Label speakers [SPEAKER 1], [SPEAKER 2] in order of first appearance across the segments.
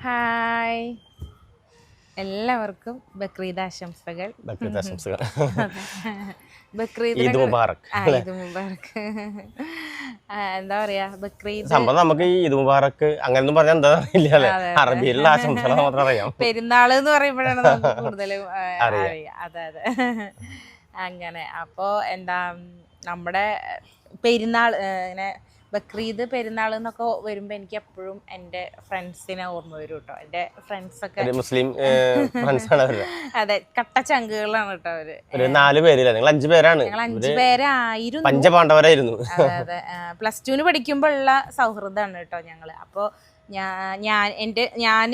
[SPEAKER 1] Hi. എല്ലാവർക്കും ബക്രീദ് ആശംസകൾ
[SPEAKER 2] ബക്രീദ് ആശംസകൾ
[SPEAKER 1] ബക്രീദ്
[SPEAKER 2] ഈദ് മുബാറക്.
[SPEAKER 1] മുബാറക്ക് ആ, എന്താ പറയാ ബക്രീദ്
[SPEAKER 2] സംഭവം നമുക്ക് ഈ ഈദ് അങ്ങനെ അങ്ങനെയൊന്നും പറഞ്ഞാൽ എന്താ അറിയില്ല അറബിയിലുള്ള ആശംസകൾ മാത്രം അറിയാം.
[SPEAKER 1] പെരുന്നാൾ എന്ന് പറയുമ്പോഴാണ് നമുക്ക് കൂടുതലും
[SPEAKER 2] അറിയാം.
[SPEAKER 1] അതെ അതെ. അങ്ങനെ അപ്പോ എന്താ നമ്മുടെ പെരുന്നാൾ ഇങ്ങനെ ബക്രീദ് പെരുന്നാൾ എന്നൊക്കെ വരുമ്പോ എനിക്ക് എപ്പോഴും എന്റെ ഫ്രണ്ട്സിനെ ഓർമ്മ വരും കേട്ടോ എന്റെ ഫ്രണ്ട്സൊക്കെ
[SPEAKER 2] മുസ്ലിം
[SPEAKER 1] അതെ കട്ട ചങ്കുകളാണ് കേട്ടോ അവർ.
[SPEAKER 2] ഒരു നാല് പേരില്ല? നിങ്ങൾ അഞ്ചു പേരാണ്.
[SPEAKER 1] ഞങ്ങൾ അഞ്ചു പേരായിരുന്നു.
[SPEAKER 2] പഞ്ചപാണ്ഡവരായിരുന്നു.
[SPEAKER 1] അതെ അതെ. പ്ലസ് ടുവിന് പഠിക്കുമ്പോഴുള്ള സൗഹൃദമാണ് കേട്ടോ ഞങ്ങൾ അപ്പോൾ ഞാൻ ഞാൻ എന്റെ ഞാൻ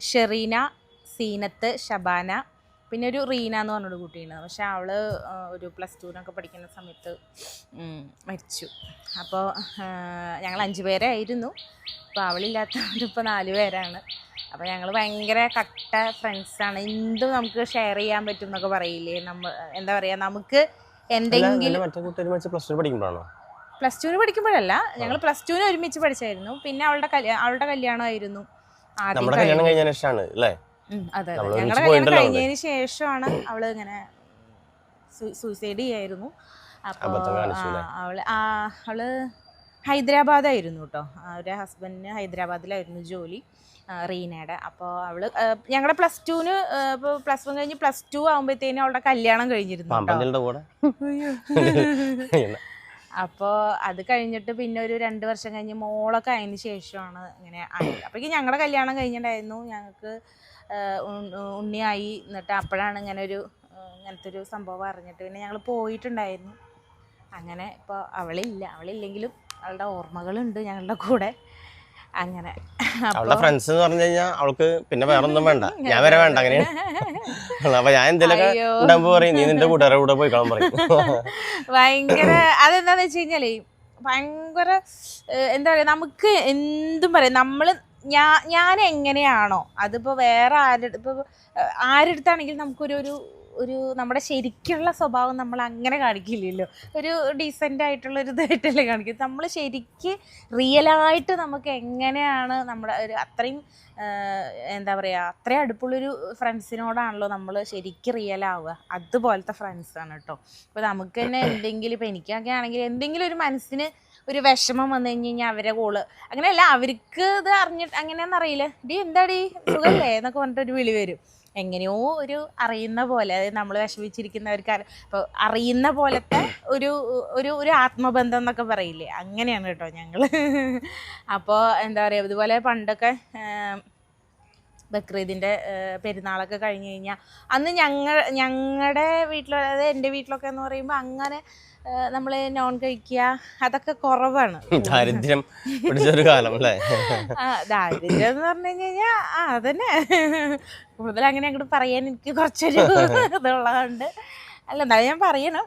[SPEAKER 1] ഷെറീന സീനത്ത് ഷബാന പിന്നെ ഒരു റീന എന്ന് പറഞ്ഞൊരു കുട്ടിയുണ്ട് പക്ഷെ അവൾ ഒരു പ്ലസ് ടുവിനൊക്കെ പഠിക്കുന്ന സമയത്ത് മരിച്ചു. അപ്പോൾ ഞങ്ങൾ അഞ്ച് പേരായിരുന്നു അപ്പോൾ അവളില്ലാത്തവരിപ്പോൾ നാല് പേരാണ്. അപ്പോൾ ഞങ്ങൾ ഭയങ്കര കട്ട ഫ്രണ്ട്സാണ് എന്തും നമുക്ക് ഷെയർ ചെയ്യാൻ പറ്റും എന്നൊക്കെ പറയില്ലേ? നമ്മൾ എന്താ പറയുക നമുക്ക് എന്തെങ്കിലും
[SPEAKER 2] പ്ലസ്
[SPEAKER 1] ടുവിന് പഠിക്കുമ്പോഴല്ല. ഞങ്ങൾ പ്ലസ് ടുവിന് ഒരുമിച്ച് പഠിച്ചായിരുന്നു. പിന്നെ അവളുടെ കല്യാണം അവളുടെ കല്യാണമായിരുന്നു. ആദ്യം അതെ ഞങ്ങളുടെ കല്യാണം കഴിഞ്ഞതിന് ശേഷമാണ് അവൾ ഇങ്ങനെ സൂസൈഡ് ചെയ്യായിരുന്നു. അപ്പോൾ അവൾ ആ അവൾ ഹൈദരാബാദായിരുന്നു കേട്ടോ. അവരുടെ ഹസ്ബൻഡിന് ഹൈദരാബാദിലായിരുന്നു ജോലി റീനയുടെ. അപ്പോൾ അവൾ ഞങ്ങളുടെ പ്ലസ് ടുവിന് ഇപ്പോൾ പ്ലസ് വൺ കഴിഞ്ഞ് പ്ലസ് ടു ആകുമ്പോഴത്തേനും അവളുടെ കല്യാണം കഴിഞ്ഞിരുന്നു അപ്പോൾ അത് കഴിഞ്ഞിട്ട് പിന്നെ ഒരു രണ്ട് വർഷം കഴിഞ്ഞ് മോളൊക്കെ ആയതിന് ശേഷമാണ് ഇങ്ങനെ ആയത്. അപ്പോഴേക്കും ഞങ്ങളുടെ കല്യാണം കഴിഞ്ഞിട്ടുണ്ടായിരുന്നു. ഞങ്ങൾക്ക് ഉണ്ണിയായി എന്നിട്ട് അപ്പോഴാണ് ഇങ്ങനെ ഒരു ഇങ്ങനത്തെ ഒരു സംഭവം അറിഞ്ഞിട്ട് പിന്നെ ഞങ്ങൾ പോയിട്ടുണ്ടായിരുന്നു. അങ്ങനെ ഇപ്പോൾ അവളില്ല. അവളില്ലെങ്കിലും അവളുടെ ഓർമ്മകളുണ്ട് ഞങ്ങളുടെ കൂടെ. അങ്ങനെ.
[SPEAKER 2] അവളുടെ ഫ്രണ്ട്സ് എന്ന് പറഞ്ഞു കഴിഞ്ഞാൽ അവൾക്ക് പിന്നെ വേറെ ഒന്നും വേണ്ട. ഞാൻ വരെ വേണ്ട അങ്ങനെ. അപ്പൊ ഞാൻ
[SPEAKER 1] എന്തെങ്കിലും.
[SPEAKER 2] ഉണ്ടാകുമ്പോ പറയും നീ നിന്റെ കൂട്ടുകാരുടെ കൂടെ പോയി കാണാൻ പറയും.
[SPEAKER 1] ഭയങ്കര അതെന്താന്ന് വെച്ച് കഴിഞ്ഞാലേ ഭയങ്കര എന്താ പറയാ നമുക്ക് എന്തും പറയാം. നമ്മൾ ഞാൻ ഞാൻ എങ്ങനെയാണോ അതിപ്പോൾ വേറെ ആരുടെ ഇപ്പോൾ ആരെടുത്താണെങ്കിലും നമുക്കൊരു ഒരു ഒരു നമ്മുടെ ശരിക്കുള്ള സ്വഭാവം നമ്മൾ അങ്ങനെ കാണിക്കില്ലല്ലോ. ഒരു ഡീസന്റ് ആയിട്ടുള്ള ഒരു ഇതായിട്ടല്ലേ കാണിക്കുന്നത് നമ്മൾ ശരിക്ക് റിയലായിട്ട് നമുക്ക് എങ്ങനെയാണ് നമ്മുടെ ഒരു അത്രയും എന്താ പറയുക അത്രയും അടുപ്പുള്ളൊരു ഫ്രണ്ട്സിനോടാണല്ലോ നമ്മൾ ശരിക്ക് റിയലാവുക അതുപോലത്തെ ഫ്രണ്ട്സാണ് കേട്ടോ ഇപ്പോൾ നമുക്ക് തന്നെ എന്തെങ്കിലും ഇപ്പോൾ എനിക്കൊക്കെ ആണെങ്കിൽ എന്തെങ്കിലും ഒരു മനസ്സിന് ഒരു വിഷമം വന്നു കഴിഞ്ഞ് കഴിഞ്ഞാൽ അവരെ കോൾ അങ്ങനെയല്ല അവർക്ക് ഇത് അറിഞ്ഞിട്ട് അങ്ങനെയാണെന്ന് അറിയില്ല. ഡി എന്താടി? സുഖല്ലേ? എന്നൊക്കെ പറഞ്ഞിട്ട് ഒരു വിളി വരും. എങ്ങനെയോ ഒരു അറിയുന്ന പോലെ അതായത് നമ്മൾ വിഷമിച്ചിരിക്കുന്നവർക്ക് അപ്പോൾ അറിയുന്ന പോലത്തെ ഒരു ഒരു ഒരു ആത്മബന്ധം എന്നൊക്കെ പറയില്ലേ? അങ്ങനെയാണ് കേട്ടോ ഞങ്ങൾ അപ്പോൾ എന്താ പറയുക ഇതുപോലെ പണ്ടൊക്കെ ബക്രീദിന്റെ പെരുന്നാളൊക്കെ കഴിഞ്ഞ് കഴിഞ്ഞാൽ അന്ന് ഞങ്ങൾ ഞങ്ങളുടെ വീട്ടിൽ അതായത് എന്റെ വീട്ടിലൊക്കെ എന്ന് പറയുമ്പോൾ അങ്ങനെ നമ്മൾ നോൺ കഴിക്കുക അതൊക്കെ കുറവാണ്.
[SPEAKER 2] ദാരിദ്ര്യം പിടിച്ചൊരു കാലം അല്ലേ
[SPEAKER 1] ദാരിദ്ര്യം എന്ന് പറഞ്ഞു കഴിഞ്ഞാൽ ആ അതന്നെ. കൂടുതൽ അങ്ങനെ അങ്ങോട്ട് പറയാൻ എനിക്ക് കുറച്ചൊരു ഇതുള്ളതുകൊണ്ട് അല്ല എന്നാലും ഞാൻ പറയണം.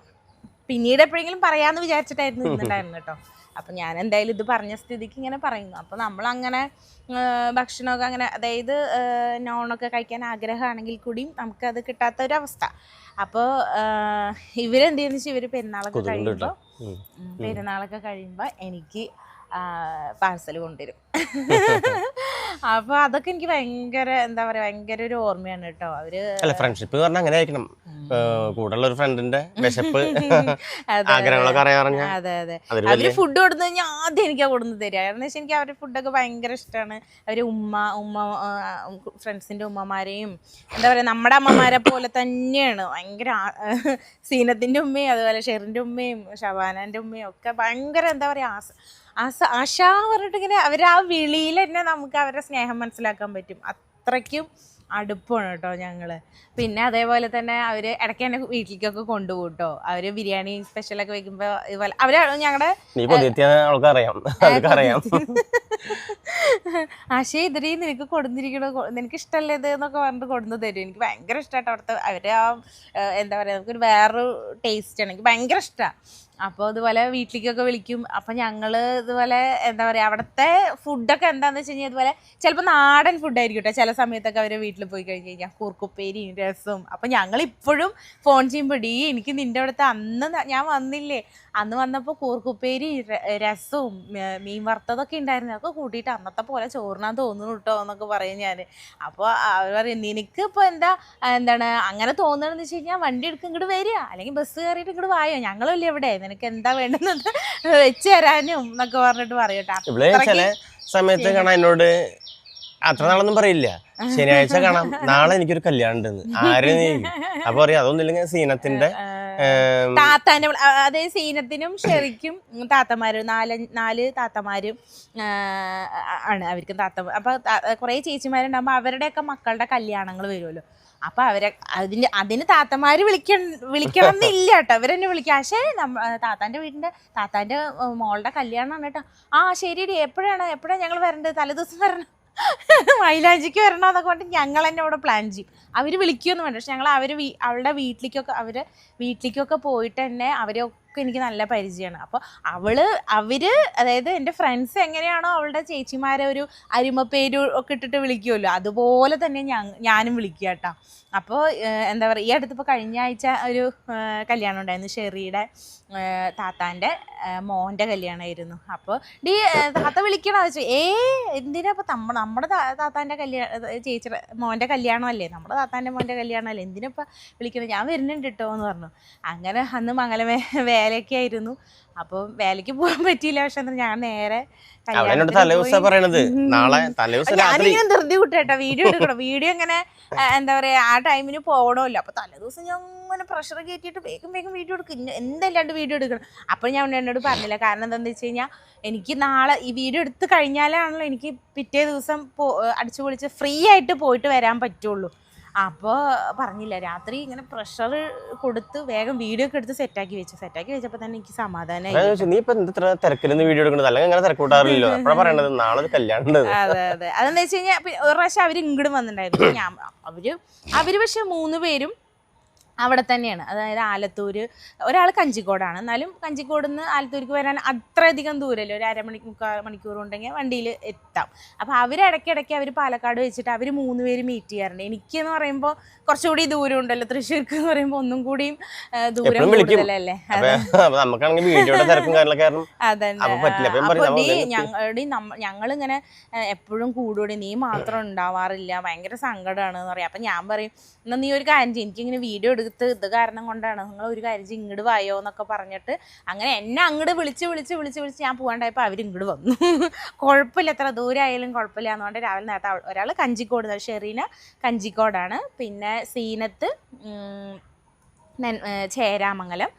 [SPEAKER 1] പിന്നീട് എപ്പോഴെങ്കിലും പറയാന്ന് വിചാരിച്ചിട്ടായിരുന്നു ഇന്നുണ്ടായിരുന്നു കേട്ടോ. അപ്പം ഞാൻ എന്തായാലും ഇത് പറഞ്ഞ സ്ഥിതിക്ക് ഇങ്ങനെ പറയുന്നു. അപ്പോൾ നമ്മളങ്ങനെ അങ്ങനെ ഭക്ഷണമൊക്കെ അങ്ങനെ അതായത് നോണൊക്കെ കഴിക്കാൻ ആഗ്രഹമാണെങ്കിൽ കൂടിയും നമുക്കത് കിട്ടാത്ത ഒരു അവസ്ഥ അപ്പോൾ ഇവരെന്ത് ചെയ്യുന്ന വെച്ചാൽ ഇവർ പെരുന്നാളൊക്കെ കഴിയുമ്പോൾ പെരുന്നാളൊക്കെ കഴിയുമ്പോൾ എനിക്ക് പാഴ്സൽ കൊണ്ടുവരും. അപ്പോൾ അതൊക്കെ എനിക്ക് ഭയങ്കര എന്താ പറയാ ഭയങ്കര ഒരു ഓർമ്മയാണ് കേട്ടോ. അവർ
[SPEAKER 2] അല്ല ഫ്രണ്ട്ഷിപ്പ് പറഞ്ഞാൽ അങ്ങനെ ആയിരിക്കണം കൂടെയുള്ള ഒരു ഫ്രണ്ടിന്റെ വിശപ്പ് ആഗ്രഹങ്ങളൊക്കെ അറിയാറിഞ്ഞ
[SPEAKER 1] അതെ അതെ.
[SPEAKER 2] അവർ
[SPEAKER 1] ഫുഡ് കൊടുത്തു കഴിഞ്ഞാൽ ആദ്യം എനിക്ക് കൊടുന്ന് തരിക. കാരണം വെച്ചാൽ എനിക്ക് അവരുടെ ഫുഡൊക്കെ ഭയങ്കര ഇഷ്ടമാണ് അവർ ഉമ്മ ഉമ്മ ഫ്രണ്ട്സിന്റെ ഉമ്മമാരെയും എന്താ പറയാ നമ്മുടെ അമ്മമാരെ പോലെ തന്നെയാണ്. ഭയങ്കര സീനത്തിന്റെ ഉമ്മയും അതുപോലെ ഷെറിന്റെ ഉമ്മയും ഷബാനന്റെ ഉമ്മയും ഒക്കെ ഭയങ്കര എന്താ പറയാ ആസ ആസ പറഞ്ഞിട്ടിങ്ങനെ അവർ ആ വിളിയിൽ തന്നെ നമുക്ക് അവരുടെ സ്നേഹം മനസ്സിലാക്കാൻ പറ്റും. അത്രയ്ക്കും അടുപ്പാണ് കേട്ടോ ഞങ്ങൾ പിന്നെ അതേപോലെ തന്നെ അവർ ഇടയ്ക്ക് എന്നെ വീട്ടിലേക്കൊക്കെ കൊണ്ടുപോകും കേട്ടോ അവർ ബിരിയാണി സ്പെഷ്യലൊക്കെ വെക്കുമ്പോൾ ഇതുപോലെ അവർ ഞങ്ങളുടെ ആശയ ഇതിരി നിനക്ക് കൊടുന്നിരിക്കണോ? നിനക്ക് ഇഷ്ടമല്ലേ ഇത് എന്നൊക്കെ പറഞ്ഞിട്ട് കൊടുന്ന് തരും. എനിക്ക് ഭയങ്കര ഇഷ്ടമായിട്ട് അവിടുത്തെ അവർ ആ എന്താ പറയുക നമുക്കൊരു വേറൊരു ടേസ്റ്റ് ആണ്. എനിക്ക് ഭയങ്കര ഇഷ്ടമാണ് അപ്പോൾ ഇതുപോലെ വീട്ടിലേക്കൊക്കെ വിളിക്കും. അപ്പം ഞങ്ങൾ ഇതുപോലെ എന്താ പറയുക അവിടുത്തെ ഫുഡൊക്കെ എന്താണെന്ന് വെച്ച് കഴിഞ്ഞാൽ ഇതുപോലെ ചിലപ്പോൾ നാടൻ ഫുഡായിരിക്കും കേട്ടോ ചില സമയത്തൊക്കെ അവരെ വീട്ടിൽ പോയി കഴിഞ്ഞ് കഴിഞ്ഞാൽ കൂർക്കുപ്പേരിയും രസവും അപ്പം ഞങ്ങൾ ഇപ്പോഴും ഫോൺ ചെയ്യുമ്പോൾ ഡീ എനിക്ക് നിന്റെ അവിടുത്തെ അന്ന് ഞാൻ വന്നില്ലേ. അന്ന് വന്നപ്പോൾ കൂർക്കുപ്പേരി രസവും മീൻ വറുത്തതൊക്കെ ഉണ്ടായിരുന്നു അതൊക്കെ കൂട്ടിയിട്ട് അന്നത്തെ പോലെ ചോറിനാൻ തോന്നുന്നു കേട്ടോ എന്നൊക്കെ പറയും ഞാൻ അപ്പോൾ അവർ പറയും നിനക്ക് ഇപ്പോൾ എന്താ എന്താണ് അങ്ങനെ തോന്നണമെന്ന് വെച്ച് കഴിഞ്ഞാൽ വണ്ടി എടുക്കും ഇങ്ങോട്ട് വരിക. അല്ലെങ്കിൽ ബസ് കയറിയിട്ട് ഇങ്ങോട്ട് വായോ. ഞങ്ങളല്ലേ ഇവിടെ. നിനക്ക് എന്താ വേണ്ടുന്നത് വെച്ച് തരാനും എന്നൊക്കെ പറഞ്ഞിട്ട്
[SPEAKER 2] പറയട്ടെ സമയത്ത് കാണാൻ എന്നോട് അത്ര നാളൊന്നും പറയില്ല. ശനിയാഴ്ച കാണാം. നാളെ എനിക്കൊരു കല്യാണം ഉണ്ടെന്ന്. ആരും അപ്പൊ പറയാം അതൊന്നുമില്ലെങ്കിൽ സീനത്തിന്റെ
[SPEAKER 1] താത്താന്റെ അതായത് സീനത്തിനും ഷെറിക്കും താത്തമാര് നാല് നാല് താത്തമാരും ആണ് അവർക്കും താത്ത അപ്പൊ കുറെ ചേച്ചിമാരുണ്ടാകുമ്പോ അവരുടെയൊക്കെ മക്കളുടെ കല്യാണങ്ങൾ വരുമല്ലോ. അപ്പൊ അവരെ അതിന് അതിന് താത്തമാര് വിളിക്ക വിളിക്കണം എന്നില്ല കേട്ടോ അവരെന്നെ വിളിക്കാം. പക്ഷേ താത്താന്റെ വീടിന്റെ താത്താന്റെ മോളുടെ കല്യാണമാണ് കേട്ടോ. ആ ശരിയടി. എപ്പോഴാണ് എപ്പോഴാണ് ഞങ്ങൾ വരേണ്ടത് തലേദിവസം വരണം. മൈലാഞ്ചിക്ക് വരണം എന്നൊക്കെ പറഞ്ഞിട്ട് ഞങ്ങൾ തന്നെ അവിടെ പ്ലാൻ ചെയ്യും. അവർ വിളിക്കുമെന്ന് വേണ്ട. പക്ഷെ ഞങ്ങൾ അവർ അവളുടെ വീട്ടിലേക്കൊക്കെ അവർ വീട്ടിലേക്കൊക്കെ പോയിട്ട് തന്നെ അവരൊക്കെ എനിക്ക് നല്ല പരിചയമാണ്. അപ്പോൾ അവൾ അവർ അതായത് എന്റെ ഫ്രണ്ട്സ് എങ്ങനെയാണോ അവളുടെ ചേച്ചിമാരെ ഒരു അരിമപ്പേര് ഒക്കെ ഇട്ടിട്ട് വിളിക്കുമല്ലോ. അതുപോലെ തന്നെ ഞാൻ ഞാനും വിളിക്കുക കേട്ടോ. അപ്പോൾ എന്താ പറയുക ഈ അടുത്തിപ്പോൾ കഴിഞ്ഞ ആഴ്ച ഒരു കല്യാണം ഉണ്ടായിരുന്നു. ഷെറിയുടെ താത്താന്റെ മോന്റെ കല്യാണമായിരുന്നു അപ്പോൾ ഡി താത്ത വിളിക്കണോ? വെച്ചു ഏ എന്തിനാ ഇപ്പോൾ നമ്മ നമ്മുടെ താത്താന്റെ കല്യാണം ചേച്ചിയുടെ മോന്റെ കല്യാണമല്ലേ? നമ്മുടെ താത്താന്റെ മോന്റെ കല്യാണമല്ലേ? എന്തിനാ ഇപ്പോൾ വിളിക്കുന്നത് ഞാൻ വരുന്നുണ്ട് കേട്ടോ എന്ന് പറഞ്ഞു. അങ്ങനെ അന്ന് മംഗലം വേ- വേലയൊക്കെ ആയിരുന്നു. അപ്പോൾ വേലയ്ക്ക് പോകാൻ പറ്റിയില്ല. പക്ഷെ ഞാൻ നേരെ
[SPEAKER 2] തലേദിവസം പറയണത്. നാളെ തലേദിവസം രാത്രി.
[SPEAKER 1] ഞാനിങ്ങനെ ധൃതി വിട്ടേട്ടാ. വീഡിയോ എടുക്കണം. വീഡിയോ ഇങ്ങനെ എന്താ പറയാ ആ ടൈമിന് പോകണമല്ലോ അപ്പൊ തലേദിവസം ഞാൻ ഇങ്ങനെ പ്രഷർ കയറ്റിയിട്ട് വേഗം വേഗം വീഡിയോ എടുക്കും. ഇന്ന- എന്തല്ലാണ്ട് വീഡിയോ എടുക്കണം. അപ്പോൾ ഞാൻ എന്നോട് പറഞ്ഞില്ല. കാരണം എന്താന്ന് വെച്ച് കഴിഞ്ഞാൽ എനിക്ക് നാളെ ഈ വീഡിയോ എടുത്ത് കഴിഞ്ഞാലാണല്ലോ എനിക്ക് പിറ്റേ ദിവസം അടിച്ചു പൊളിച്ച് ഫ്രീ ആയിട്ട് പോയിട്ട് വരാൻ പറ്റുള്ളൂ. അപ്പോൾ പറഞ്ഞില്ല രാത്രി ഇങ്ങനെ പ്രഷർ കൊടുത്ത് വേഗം വീഡിയോ ഒക്കെ എടുത്ത് സെറ്റാക്കി വെച്ചു. സെറ്റാക്കി വെച്ചപ്പോൾ തന്നെ എനിക്ക് സമാധാനമായി
[SPEAKER 2] നീ ഇപ്പൊ ഇത്ര തിരക്കിലൊന്ന് വീഡിയോ എടുക്കുന്നത് അല്ലെങ്കിൽ അങ്ങനെ തിരക്കൂട്ടാറില്ലല്ലോ അപ്പഴാ പറയണത് നാളെ കല്യാണം
[SPEAKER 1] അതെ അതെ. അതെന്താ വെച്ച് കഴിഞ്ഞാൽ ഒരു പ്രാവശ്യം അവർ ഇങ്ങോട്ട് വന്നിട്ടുണ്ടായിരുന്നു. ഞാൻ അവർ അവർ പക്ഷെ മൂന്ന് പേരും അവിടെ തന്നെയാണ്. അതായത് ആലത്തൂര് ഒരാൾ കഞ്ചിക്കോടാണ്. എന്നാലും കഞ്ചിക്കോട് നിന്ന് ആലത്തൂർക്ക് വരാൻ അത്രയധികം ദൂരമല്ലേ ഒരു അരമണി മുക്കാൽ മണിക്കൂർ ഉണ്ടെങ്കിൽ വണ്ടിയിൽ എത്താം. അപ്പോൾ അവർ ഇടയ്ക്കിടയ്ക്ക് അവർ പാലക്കാട് വെച്ചിട്ട് അവർ മൂന്ന് പേര് മീറ്റ് ചെയ്യാറുണ്ട്. എനിക്ക് എന്ന് പറയുമ്പോൾ കുറച്ചുകൂടി ദൂരം ഉണ്ടല്ലോ തൃശ്ശൂർക്ക് എന്ന് പറയുമ്പോൾ ഒന്നും കൂടിയും ദൂരം. കൂടുതലല്ലേ? അതന്നെ. ഞങ്ങളുടെ ഞങ്ങളിങ്ങനെ എപ്പോഴും കൂടുകൂടി നീ മാത്രം ഉണ്ടാവാറില്ല. ഭയങ്കര സങ്കടമാണ് എന്ന് പറയാം അപ്പം ഞാൻ പറയും എന്നാൽ നീ ഒരു കാര്യം എനിക്ക് എനിക്കിങ്ങനെ വീഡിയോ എടുത്ത് ഇത് കാരണം കൊണ്ടാണ്. നിങ്ങൾ ഒരു കാര്യം ഇങ്ങോട്ട് വായോ എന്നൊക്കെ പറഞ്ഞിട്ട് അങ്ങനെ എന്നെ അങ്ങോട്ട് വിളിച്ച് വിളിച്ച് വിളിച്ച് വിളിച്ച് ഞാൻ പോകാണ്ടായപ്പോൾ അവർ ഇങ്ങോട്ട് വന്നു. കുഴപ്പമില്ല എത്ര ദൂരമായാലും കുഴപ്പമില്ല. എന്നുകൊണ്ട് രാവിലെ നേരത്തെ ഒരാൾ കഞ്ചിക്കോട് ഷെറീന കഞ്ചിക്കോടാണ്. പിന്നെ സീനത്ത് ചേരാമംഗലം.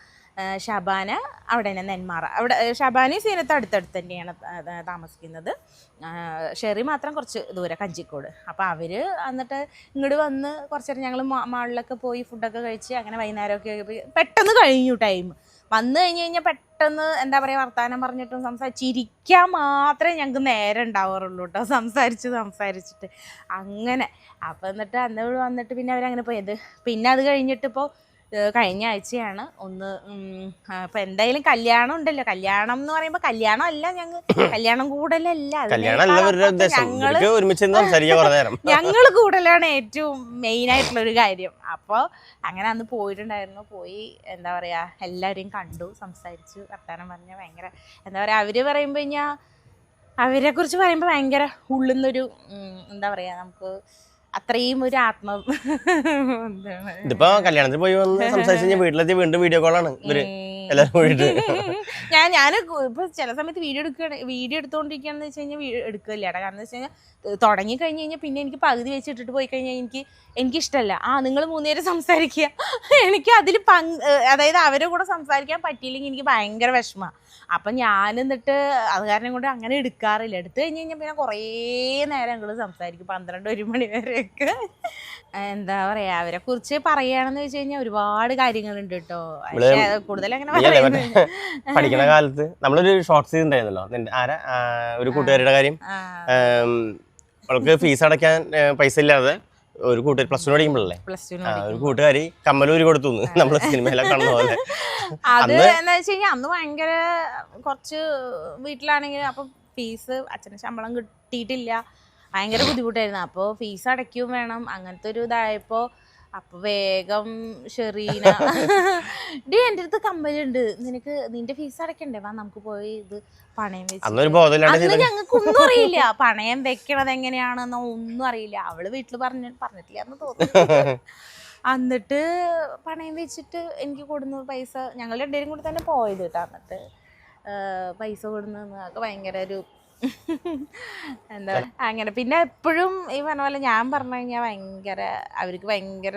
[SPEAKER 1] ഷബാന അവിടെ തന്നെ നെന്മാറ. അവിടെ ഷബാനയും സീനത്ത് അടുത്തടുത്ത് തന്നെയാണ് താമസിക്കുന്നത്. ഷെറി മാത്രം കുറച്ച് ദൂരെ കഞ്ചിക്കോട്. അപ്പോൾ അവർ എന്നിട്ട് ഇങ്ങോട്ട് വന്ന് കുറച്ച് നേരം ഞങ്ങൾ മാളിലൊക്കെ പോയി ഫുഡൊക്കെ കഴിച്ച് അങ്ങനെ വൈകുന്നേരമൊക്കെ. പെട്ടെന്ന് കഴിഞ്ഞു ടൈം വന്നു കഴിഞ്ഞ് കഴിഞ്ഞാൽ പെട്ടെന്ന് എന്താ പറയുക വർത്തമാനം പറഞ്ഞിട്ടും സംസാരിച്ചിരിക്കാൻ മാത്രമേ ഞങ്ങൾക്ക് നേരം ഉണ്ടാവാറുള്ളൂ കേട്ടോ സംസാരിച്ച് സംസാരിച്ചിട്ട്. അങ്ങനെ. അപ്പോൾ എന്നിട്ട് അന്നവിടെ വന്നിട്ട് പിന്നെ അവരങ്ങനെ പോയത്. പിന്നെ അത് കഴിഞ്ഞിട്ട് ഇപ്പോൾ കഴിഞ്ഞ ആഴ്ചയാണ്. ഒന്ന് ഇപ്പൊ എന്തായാലും കല്യാണം ഉണ്ടല്ലോ. കല്യാണം എന്ന് പറയുമ്പോ കല്യാണം അല്ല ഞങ്ങൾ കല്യാണം കൂടലല്ല
[SPEAKER 2] ഉദ്ദേശം.
[SPEAKER 1] ഞങ്ങൾ കൂടലാണ് ഏറ്റവും മെയിൻ ആയിട്ടുള്ള ഒരു കാര്യം. അപ്പൊ അങ്ങനെ അന്ന് പോയിട്ടുണ്ടായിരുന്നു. പോയി എന്താ പറയാ എല്ലാവരെയും കണ്ടു സംസാരിച്ചു വർത്താനം പറഞ്ഞ. ഭയങ്കര എന്താ പറയാ അവർ പറയുമ്പോ കഴിഞ്ഞാൽ അവരെ കുറിച്ച് പറയുമ്പോൾ ഭയങ്കര ഉള്ളുന്നൊരു എന്താ പറയാ നമുക്ക് അത്രയും ഒരു ആത്മ
[SPEAKER 2] ഇതിപ്പോ കല്യാണത്തിന് പോയി വന്ന് സംസാരിച്ച് വീട്ടിലെത്തി വീണ്ടും വീഡിയോ കോളാണ്
[SPEAKER 1] ഇവർ.
[SPEAKER 2] എല്ലാരും
[SPEAKER 1] ഞാൻ ഞാൻ ഇപ്പൊ ചില സമയത്ത് വീഡിയോ എടുക്കുകയാണ് വീഡിയോ എടുത്തോണ്ടിരിക്കുകയാണെന്ന് വെച്ച് കഴിഞ്ഞാൽ എടുക്കില്ല കാരണം എന്ന് വെച്ച് കഴിഞ്ഞാൽ തുടങ്ങി കഴിഞ്ഞ് കഴിഞ്ഞാൽ പിന്നെ എനിക്ക് പകുതി വെച്ച് ഇട്ടിട്ട് പോയി കഴിഞ്ഞാൽ എനിക്ക് എനിക്കിഷ്ടമല്ല ആ നിങ്ങൾ മൂന്നുപേരും സംസാരിക്കുക എനിക്ക് അതിൽ പങ്ക് അതായത് അവരെ കൂടെ സംസാരിക്കാൻ പറ്റിയില്ലെങ്കിൽ എനിക്ക് ഭയങ്കര വിഷമമാണ് അപ്പം ഞാൻ എന്നിട്ട് അത് കാരണം കൊണ്ട് അങ്ങനെ എടുക്കാറില്ല. എടുത്തു കഴിഞ്ഞ് കഴിഞ്ഞാൽ പിന്നെ കുറേ നേരം ഞങ്ങൾ സംസാരിക്കും. പന്ത്രണ്ട് ഒരു മണി വരെയൊക്കെ. എന്താ പറയാ അവരെ കുറിച്ച് പറയുകയാണെന്ന് വെച്ച് കഴിഞ്ഞാൽ ഒരുപാട് കാര്യങ്ങളുണ്ട് കേട്ടോ കൂടുതൽ അങ്ങനെ
[SPEAKER 2] നീ അല്ലേ മറ്റേ
[SPEAKER 1] പറയുന്നില്ല.
[SPEAKER 2] പഠിക്കണ കാലത്ത് നമ്മളൊരു ഷോർട്ട് സീൻ ഉണ്ടായിരുന്നല്ലോ. നിന്റെ ആരാ? ഒരു കൂട്ടുകാരിയുടെ കാര്യം. അവൾക്ക് ഫീസ് അടയ്ക്കാൻ പൈസ ഇല്ലാതെ ഒരു കൂട്ടുകാരി പ്ലസ് ടു പഠിക്കുമ്പോഴല്ലേ? ഒരു കൂട്ടുകാരി കമ്മലൂരി കൊടുത്തു നമ്മൾ സിനിമയിലെ കാണുന്ന പോലെ.
[SPEAKER 1] അത്
[SPEAKER 2] അന്ന്
[SPEAKER 1] എന്താ വെച്ച് കഴിഞ്ഞാൽ അന്ന് ഭയങ്കര കുറച്ച് വീട്ടിലാണെങ്കിൽ അപ്പൊ ഫീസ് അച്ഛന് ശമ്പളം കിട്ടിയിട്ടില്ല. ഭയങ്കര ബുദ്ധിമുട്ടായിരുന്നു. അപ്പോൾ ഫീസ് അടയ്ക്കും വേണം. അങ്ങനത്തെ ഒരു ഇതായപ്പോൾ അപ്പൊ വേഗം ഷെറീന. ഡി എന്റെ അടുത്ത് കമ്പനി ഉണ്ട്. നിനക്ക് നിന്റെ ഫീസ് അടക്കണ്ടേ? വാ നമുക്ക് പോയി ഇത് പണയം വെച്ച് അന്ന് ഞങ്ങൾക്ക് ഒന്നും അറിയില്ല. പണയം വെക്കണത് എങ്ങനെയാണെന്നോ ഒന്നും അറിയില്ല. അവൾ വീട്ടിൽ പറഞ്ഞ പറഞ്ഞിട്ടില്ല എന്ന് തോന്നുന്നു. എന്നിട്ട് പണയം വെച്ചിട്ട് എനിക്ക് കൊടുന്ന പൈസ ഞങ്ങൾ രണ്ടുപേരും കൂടി തന്നെ പോയത് കേട്ടോ എന്നിട്ട് പൈസ കൊടുന്നു ഭയങ്കര ഒരു എന്താ അങ്ങനെ. പിന്നെ എപ്പോഴും ഈ പറഞ്ഞ പോലെ ഞാൻ പറഞ്ഞു കഴിഞ്ഞാൽ ഭയങ്കര അവർക്ക് ഭയങ്കര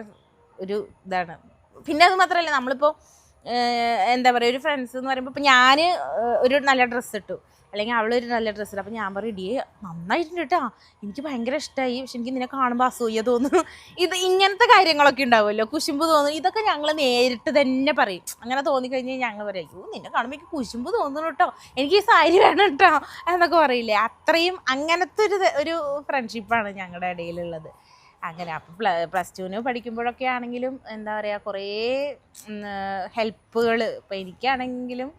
[SPEAKER 1] ഒരു ഇതാണ്. പിന്നെ അത് മാത്രമല്ല നമ്മളിപ്പോൾ എന്താ പറയുക ഒരു ഫ്രണ്ട്സ് എന്ന് പറയുമ്പോൾ ഇപ്പം ഞാൻ ഒരു നല്ല ഡ്രസ്സ് ഇട്ടു. അല്ലെങ്കിൽ അവളൊരു നല്ല ഡ്രസ്സ് ഇട്ടു. അപ്പം ഞാൻ പറയും ഇടിയെ നന്നായിട്ടുണ്ട് കേട്ടോ എനിക്ക് ഭയങ്കര ഇഷ്ടമായി പക്ഷെ എനിക്ക് നിന്നെ കാണുമ്പോൾ അസൂയ തോന്നുന്നു. ഇത് ഇങ്ങനത്തെ കാര്യങ്ങളൊക്കെ ഉണ്ടാവുമല്ലോ. കുശുമ്പ് തോന്നുന്നു. ഇതൊക്കെ ഞങ്ങൾ നേരിട്ട് തന്നെ പറയും. അങ്ങനെ തോന്നിക്കഴിഞ്ഞാൽ ഞങ്ങൾ പറയും അയ്യോ നിന്നെ കാണുമ്പോൾ എനിക്ക് കുശുമ്പ് തോന്നുന്നു കേട്ടോ എനിക്ക് ഈ സാരി വേണം കേട്ടോ എന്നൊക്കെ പറയില്ലേ. അത്രയും അങ്ങനത്തെ ഒരു ഒരു ഫ്രണ്ട്ഷിപ്പാണ് ഞങ്ങളുടെ ഇടയിലുള്ളത്. അങ്ങനെ അപ്പം പ്ല പ്ലസ് ടുവിന് പഠിക്കുമ്പോഴൊക്കെ ആണെങ്കിലും എന്താ പറയുക കുറേ ഹെൽപ്പുകൾ ഇപ്പം എനിക്കാണെങ്കിലും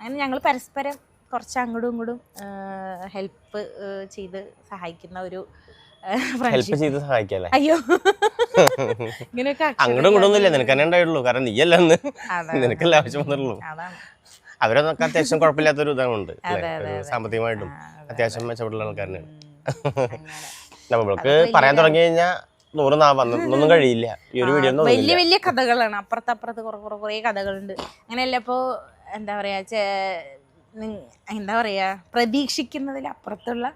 [SPEAKER 1] അങ്ങനെ ഞങ്ങൾ പരസ്പരം കുറച്ച് അങ്ങോട്ടും ഇങ്ങോട്ടും ഹെൽപ്പ് ചെയ്ത് സഹായിക്കുന്ന ഒരു
[SPEAKER 2] ഹെൽപ്പ് ചെയ്ത് സഹായിക്കല്ലേ?
[SPEAKER 1] അയ്യോ. ഇങ്ങനെയൊക്കെ
[SPEAKER 2] അങ്ങോട്ടും ഇങ്ങോട്ടും ഒന്നുമില്ല. നിനക്ക് തന്നെ ഉണ്ടായുള്ളൂ. കാരണം നീ
[SPEAKER 1] അല്ല
[SPEAKER 2] നിനക്കല്ല ആവശ്യം വന്നുള്ളൂ അവരൊക്കെ അത്യാവശ്യം കുഴപ്പമില്ലാത്തൊരു ഒരു
[SPEAKER 1] അതെ.
[SPEAKER 2] സാമ്പത്തികമായിട്ടും അത്യാവശ്യം മെച്ചപ്പെട്ടുള്ള ആൾക്കാരനാണ്. നമ്മൾക്ക് പറയാൻ തുടങ്ങി കഴിഞ്ഞാൽ നൂറ് നാ കഴിയില്ല. ഈ ഒരു വീഡിയോ
[SPEAKER 1] വലിയ വലിയ കഥകളാണ്. അപ്പുറത്തപ്പുറത്ത് കുറെ കുറെ കുറേ കഥകളുണ്ട്. അങ്ങനെയല്ല? ഇപ്പോൾ എന്താ പറയാ എന്താ പറയാ പ്രതീക്ഷിക്കുന്നതിൽ അപ്പുറത്തുള്ള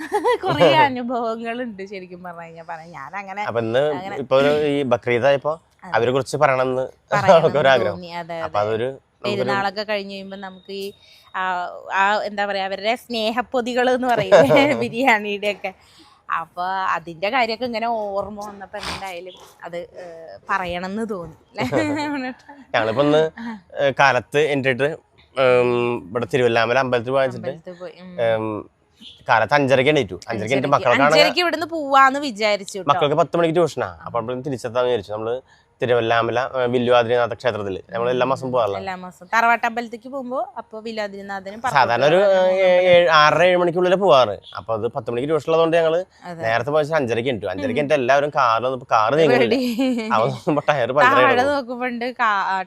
[SPEAKER 1] കുറേ അനുഭവങ്ങളുണ്ട് ശരിക്കും പറഞ്ഞു കഴിഞ്ഞാൽ പറയാം ഞാൻ അങ്ങനെ
[SPEAKER 2] അപ്പൊ ഇന്ന് ഇപ്പൊ ഈ ബക്രീദ് ആയപ്പോ അവരെ കുറിച്ച് പറയണമെന്ന്
[SPEAKER 1] പറയണം
[SPEAKER 2] ഒരു ആഗ്രഹം.
[SPEAKER 1] തോന്നി. അതെ
[SPEAKER 2] അപ്പൊ അതൊരു
[SPEAKER 1] പെരുന്നാളൊക്കെ കഴിഞ്ഞ് കഴിയുമ്പോൾ നമുക്ക് ഈ ആ ആ എന്താ പറയാ അവരുടെ സ്നേഹപ്പൊതികൾ എന്ന് പറയില്ലേ ബിരിയാണിയുടെ ഒക്കെ അപ്പൊ അതിന്റെ കാര്യമൊക്കെ ഇങ്ങനെ ഓർമ്മ വന്നപ്പോ എന്തായാലും അത് പറയണം പറയണമെന്ന് തോന്നി?
[SPEAKER 2] ഞങ്ങളിപ്പോ ഒന്ന് കാലത്ത് എന്നിട്ട് ഇവിടെ തിരുവല്ലാമല അമ്പലത്തിൽ വാങ്ങിച്ചിട്ട് കാലത്ത് അഞ്ചരക്ക് എണീറ്റു. അഞ്ചരക്ക്
[SPEAKER 1] അഞ്ചരയ്ക്ക്
[SPEAKER 2] മക്കൾക്കാണ്
[SPEAKER 1] അഞ്ചരയ്ക്ക് ഇവിടുന്ന് പോവാന്ന് വിചാരിച്ചു
[SPEAKER 2] മക്കൾക്ക് പത്ത് മണിക്ക് ട്യൂഷനാ. അപ്പൊ തിരിച്ചെത്താന്ന് വിചാരിച്ചു. നമ്മൾ തിരുവല്ലാമല വില്ലുവാദ്രിനാഥ ക്ഷേത്രത്തിൽ. നമ്മൾ എല്ലാ മാസം പോകാറില്ല.
[SPEAKER 1] എല്ലാ മാസം തറവാട്ട് അമ്പലത്തേക്ക് പോകുമ്പോ അപ്പൊ വിലാതിരിനാഥനും
[SPEAKER 2] സാധാരണ ഒരു ആറര ഏഴ് മണിക്കുള്ളിൽ പോവാറ് അപ്പൊ അത് പത്ത് മണിക്ക് ട്യൂഷൻ ഉള്ളതുകൊണ്ട് ഞങ്ങൾ
[SPEAKER 1] അതെ.
[SPEAKER 2] നേരത്തെ പോയി അഞ്ചരക്ക് എണീറ്റു. അഞ്ചരക്ക് എന്റെ എല്ലാവരും കാറിൽ വന്നപ്പോ കാറ് നീങ്ങില്ല അവൻ നോക്കുമ്പോ ടയർ പഞ്ചർ
[SPEAKER 1] നോക്കുമ്പോണ്ട്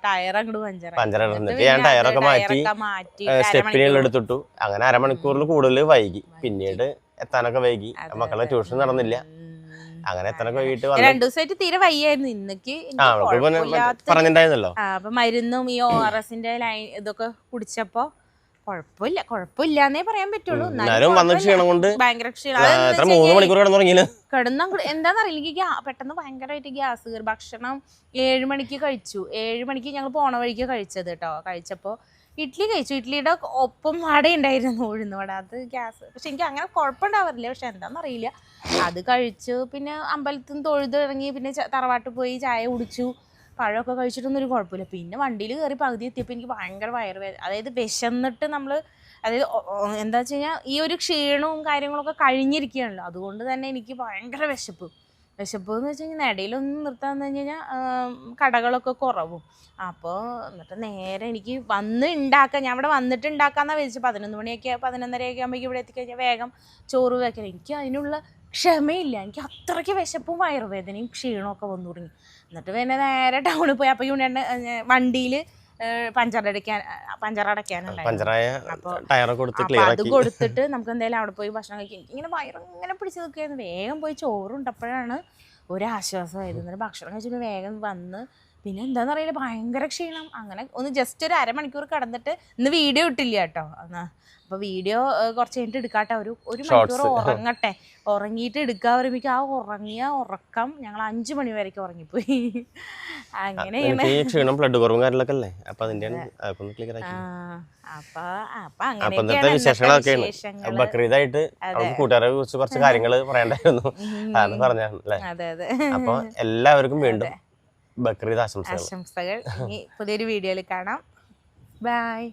[SPEAKER 1] ടയർ അങ്ങോട്ട് എന്നിട്ട്
[SPEAKER 2] ഞാൻ ടയറൊക്കെ മാറ്റി സ്റ്റെപ്പിനുകൾ എടുത്തിട്ടു. അങ്ങനെ അരമണിക്കൂറിൽ കൂടുതൽ വൈകി. പിന്നീട് എത്താനൊക്കെ വൈകി. മക്കളെ. ട്യൂഷൻ നടന്നില്ല. അങ്ങനെ
[SPEAKER 1] ഞാൻ
[SPEAKER 2] വന്നു.
[SPEAKER 1] രണ്ടു ദിവസമായിട്ട് തീരെ വയ്യായിരുന്നു. ഇന്നക്ക്
[SPEAKER 2] പറഞ്ഞിട്ടുണ്ടായിരുന്നല്ലോ
[SPEAKER 1] അപ്പൊ മരുന്നും ഈ ഒ ആർ എസിന്റെ ലൈൻ ഇതൊക്കെ കുടിച്ചപ്പോ കുഴപ്പമില്ല കുഴപ്പമില്ലാന്നേ പറയാൻ പറ്റുള്ളൂ.
[SPEAKER 2] എന്നാലും വന്ന ക്ഷീണം കൊണ്ട്
[SPEAKER 1] ഭയങ്കര ക്ഷീണം.
[SPEAKER 2] എത്ര മൂന്ന് മണിക്കൂർ കിടന്നുറങ്ങിയില്ല
[SPEAKER 1] കിടന്ന എന്താണെന്നറിയില്ല എനിക്ക് പെട്ടെന്ന് ഭയങ്കരമായിട്ട് ഗ്യാസ് കയറി. ഭക്ഷണം ഏഴ് മണിക്ക് കഴിച്ചു. ഏഴ് മണിക്ക് ഞങ്ങൾ പോണ വഴിക്ക് കഴിച്ചത് കേട്ടോ കഴിച്ചപ്പോൾ ഇഡ്ഡലി കഴിച്ചു. ഇഡ്ഡലിയുടെ ഒപ്പം വട ഉണ്ടായിരുന്നു ഉഴുന്ന് വട. അത് ഗ്യാസ്. പക്ഷെ എനിക്ക് അങ്ങനെ കുഴപ്പമുണ്ടാവാറില്ല. പക്ഷെ എന്താണെന്നറിയില്ല അത് കഴിച്ചു. പിന്നെ അമ്പലത്തിൽ നിന്ന് തൊഴുത് ഇറങ്ങി പിന്നെ തറവാട്ട് പോയി ചായ കുടിച്ചു. പഴമൊക്കെ കഴിച്ചിട്ടൊന്നും ഒരു കുഴപ്പമില്ല. പിന്നെ വണ്ടിയിൽ കയറി പകുതി എത്തിയപ്പോൾ എനിക്ക് ഭയങ്കര വയറുവേദന അതായത് വിശന്നിട്ട് നമ്മൾ അതായത് എന്താ വെച്ച് കഴിഞ്ഞാൽ ഈ ഒരു ക്ഷീണവും കാര്യങ്ങളൊക്കെ കഴിഞ്ഞിരിക്കുകയാണല്ലോ. അതുകൊണ്ട് തന്നെ എനിക്ക് ഭയങ്കര വിശപ്പ്. വിശപ്പ് എന്ന് വെച്ച് കഴിഞ്ഞാൽ ഇടയിലൊന്നും നിർത്താന്ന് വെച്ച് കഴിഞ്ഞാൽ കടകളൊക്കെ കുറവും. അപ്പോൾ എന്നിട്ട് നേരെ എനിക്ക് വന്ന് ഉണ്ടാക്കാൻ ഞാൻ ഇവിടെ വന്നിട്ട് ഉണ്ടാക്കാന്നാ വിചാരിച്ചു. പതിനൊന്ന് മണിയൊക്കെ പതിനൊന്നരയൊക്കെ ആകുമ്പോഴേക്കും ഇവിടെ എത്തിക്കഴിഞ്ഞാൽ വേഗം ചോറ് വെക്കണം എനിക്ക് അതിനുള്ള ക്ഷമയില്ല. എനിക്ക് അത്രയ്ക്ക് വിശപ്പും വയറുവേദനയും ക്ഷീണമൊക്കെ വന്നു തുടങ്ങി. എന്നിട്ട് പിന്നെ നേരെ ടൗണിൽ പോയി. അപ്പോൾ യൂണിയൻ വണ്ടിയിൽ പഞ്ചർ അടിക്കാൻ പഞ്ചർ അടയ്ക്കാനുണ്ടായിരുന്നു അത് കൊടുത്തിട്ട് നമുക്ക് എന്തായാലും അവിടെ പോയി ഭക്ഷണം കഴിക്കും. ഇങ്ങനെ വയറങ്ങനെ പിടിച്ചു നിൽക്കുകയായിരുന്നു. വേഗം പോയി ചോറുണ്ടപ്പോഴാണ് ഒരാശ്വാസമായത് എന്നിട്ട് ഭക്ഷണം കഴിച്ചിട്ട് വേഗം വന്ന് പിന്നെ എന്താണെന്നറിയില്ല ഭയങ്കര ക്ഷീണം. അങ്ങനെ ഒന്ന് ജസ്റ്റ് ഒരു അരമണിക്കൂർ കടന്നിട്ട് ഇന്ന് വീഡിയോ ഇട്ടില്ല കേട്ടോ. എന്നാ അപ്പോൾ വീഡിയോ കുറച്ച് കഴിഞ്ഞിട്ട് എടുക്കാട്ടെ. ഒരു ഒരു മണിക്കൂർ ഉറങ്ങട്ടെ. ഉറങ്ങിയിട്ട് എടുക്കാൻ വരുമ്പോഴേക്കും ആ ഉറങ്ങിയ ഉറക്കം ഞങ്ങൾ അഞ്ച് മണി വരേക്കും ഉറങ്ങിപ്പോയി. അങ്ങനെയാണ്.
[SPEAKER 2] ഈ ക്ഷീണം ബ്ലഡ് കുറവും കാര്യങ്ങളൊക്കെ അല്ലേ അപ്പൊ ക്ലിയർ ആക്കി.
[SPEAKER 1] അപ്പൊ അപ്പൊ
[SPEAKER 2] വിശേഷങ്ങളൊക്കെയാണ്. ബക്രീദായിട്ട് കൂട്ടുകാരെ കുറിച്ച് കുറച്ച് കാര്യങ്ങൾ പറയണ്ടായിരുന്നു. അതാണ്
[SPEAKER 1] അതെ
[SPEAKER 2] അപ്പൊ എല്ലാവർക്കും വീണ്ടും ബക്രീദ് ആശംസകൾ
[SPEAKER 1] ആശംസകൾ. ഇനി പുതിയൊരു വീഡിയോയിൽ കാണാം. ബൈ.